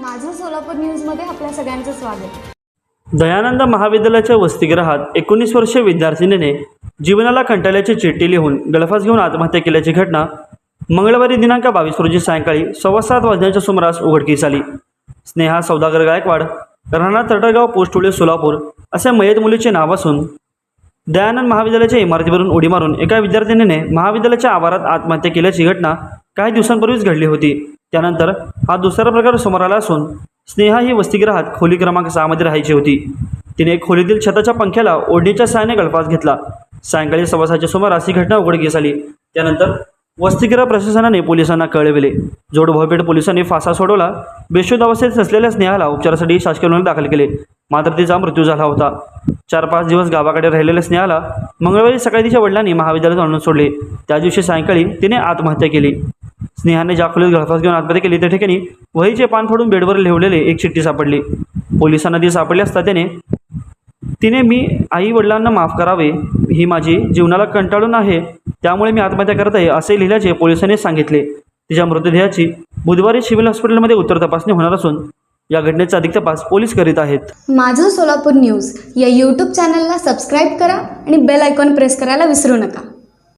माझं सोलापूर न्यूजमध्ये आपल्या सगळ्यांचं स्वागत. दयानंद महाविद्यालयाच्या वसतिगृहात एकोणीस वर्षीय विद्यार्थिनीने जीवनाला कंटाळ्याची चिठ्ठी लिहून गळफास घेऊन आत्महत्या केल्याची घटना मंगळवारी दिनांक बावीस रोजी सायंकाळी सव्वा सात वाजण्याच्या सुमारास उघडकीस आली. स्नेहा सौदागर गायकवाड राणा तटरगाव पोस्टोळे सोलापूर असे मयत मुलीचे नाव असून दयानंद महाविद्यालयाच्या इमारतीवरून उडी मारून एका विद्यार्थिनीने महाविद्यालयाच्या आवारात आत्महत्या केल्याची घटना काही दिवसांपूर्वीच घडली होती. त्यानंतर हा दुसरा प्रकार समोर आला असून स्नेहा ही वसतिगृहात खोली क्रमांक सहामध्ये राहायची होती. तिने खोलीतील छताच्या पंख्याला ओढणीच्या सहाय्याने गळफास घेतला. सायंकाळी सव्वासाच्या सुमारास ही घटना उघडकीस आली. त्यानंतर वसतिगृह प्रशासनाने पोलिसांना कळविले. जोडभाऊपेठ पोलिसांनी फासा सोडवला. बेशुद्ध अवस्थेत असलेल्या स्नेहाला उपचारासाठी शासकीय रुग्णालयात दाखल केले. मात्र तिचा मृत्यू झाला होता. चार पाच दिवस गावाकडे राहिलेल्या स्नेहाला मंगळवारी सकाळी तिच्या वडिलांनी महाविद्यालयात आणून सोडले. त्या दिवशी सायंकाळी तिने आत्महत्या केली. स्नेहाने ज्या घळफास घेऊन आत्महत्या केली त्या ठिकाणी वहीचे पान फोडून बेडवर लिहवलेले एक चिठ्ठी सापडली. पोलिसांना ती सापडली असता त्याने तिने मी आई वडिलांना माफ करावे ही माझी जीवनाला कंटाळून आहे त्यामुळे मी आत्महत्या करत आहे असे लिहिल्याचे पोलिसांनी सांगितले. तिच्या मृतदेहाची बुधवारी सिव्हिल हॉस्पिटलमध्ये उत्तर तपासणी होणार असून या घटनेचा अधिक तपास पोलीस करीत आहेत. माझं सोलापूर न्यूज या यूट्यूब चॅनलला सबस्क्राईब करा आणि बेल आयकॉन प्रेस करायला विसरू नका.